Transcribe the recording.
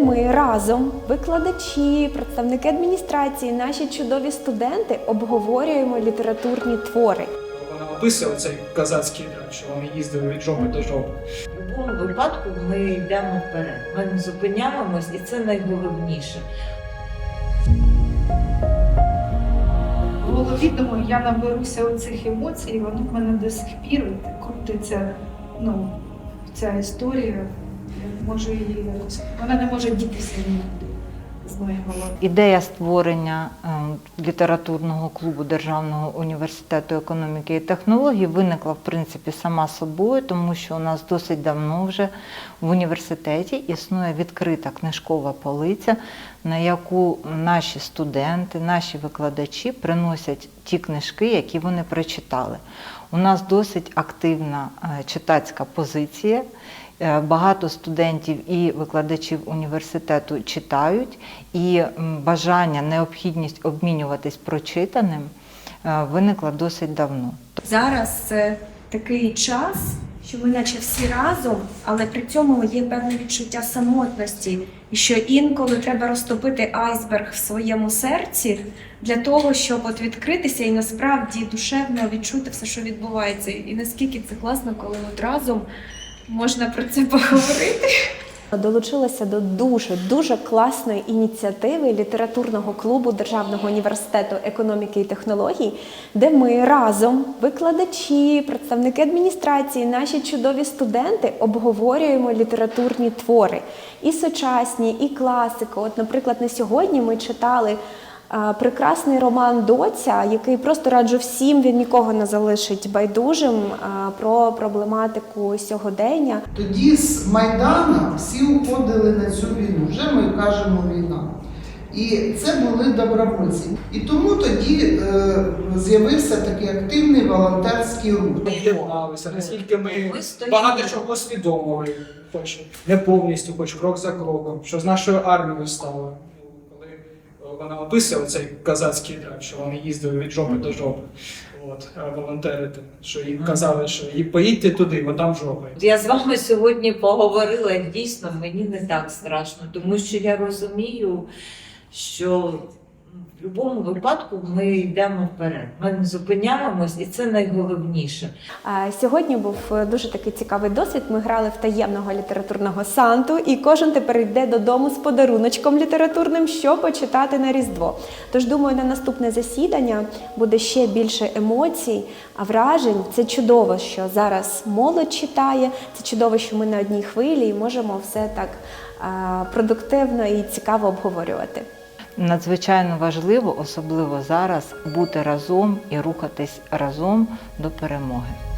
Ми разом, викладачі, представники адміністрації, наші чудові студенти обговорюємо літературні твори. Вона описує цей казацький драк, що вони їздили від жопи до жопи. В будь-якому випадку ми йдемо вперед. Ми не зупиняємось, і це найголовніше. В голові думаю, я наберуся оцих емоцій, і воно в мене до сих пір крутиться. Ну, ця історія. Я її якось. Вона не може моєї голови. Ідея створення е, літературного клубу Державного університету економіки і технологій виникла в принципі сама собою, тому що у нас досить давно вже в університеті існує відкрита книжкова полиця, на яку наші студенти, наші викладачі приносять ті книжки, які вони прочитали. У нас досить активна е, читацька позиція. Е, Багато студентів і викладачів університету читають, і бажання, необхідність обмінюватись прочитаним е, виникла досить давно. Зараз е, такий час, що ми наче всі разом, але при цьому є певне відчуття самотності, і що інколи треба розтопити айсберг в своєму серці для того, щоб от відкритися і насправді душевно відчути все, що відбувається. І наскільки це класно, коли от разом можна про це поговорити. Долучилася до дуже дуже класної ініціативи літературного клубу Державного університету економіки і технологій, де ми разом, викладачі, представники адміністрації, наші чудові студенти обговорюємо літературні твори і сучасні, і класику. От, наприклад, на сьогодні ми читали. Прекрасний роман Доця, який просто раджу всім, він нікого не залишить байдужим про проблематику сьогодення. Тоді з Майдана всі уходили на цю війну. Вже ми кажемо війна. І це були добровольці. І тому тоді е, з'явився такий активний волонтерський рух. Ми єдналися, наскільки ми Ми багато чого усвідомили, хоч не повністю, хоч крок за кроком, що з нашою армією стало. Вона описує цей казацький драк, що вони їздили від жопи до жопи. От, е, волонтерити, що їм казали, що і поїдьте туди, бо там жопа. Я з вами сьогодні поговорила, дійсно мені не так страшно, тому що я розумію, що в будь-якому випадку ми йдемо вперед. Ми не зупиняємось, і це найголовніше. Сьогодні був е, дуже такий цікавий досвід. Ми грали в таємного літературного санту, і кожен тепер йде додому з подаруночком літературним, що почитати на Різдво. Тож думаю, на наступне засідання буде ще більше емоцій, а вражень. Це чудово, що зараз молодь читає. Це чудово, що ми на одній хвилі і можемо все так продуктивно і цікаво обговорювати. Надзвичайно важливо, особливо зараз, бути разом і рухатись разом до перемоги.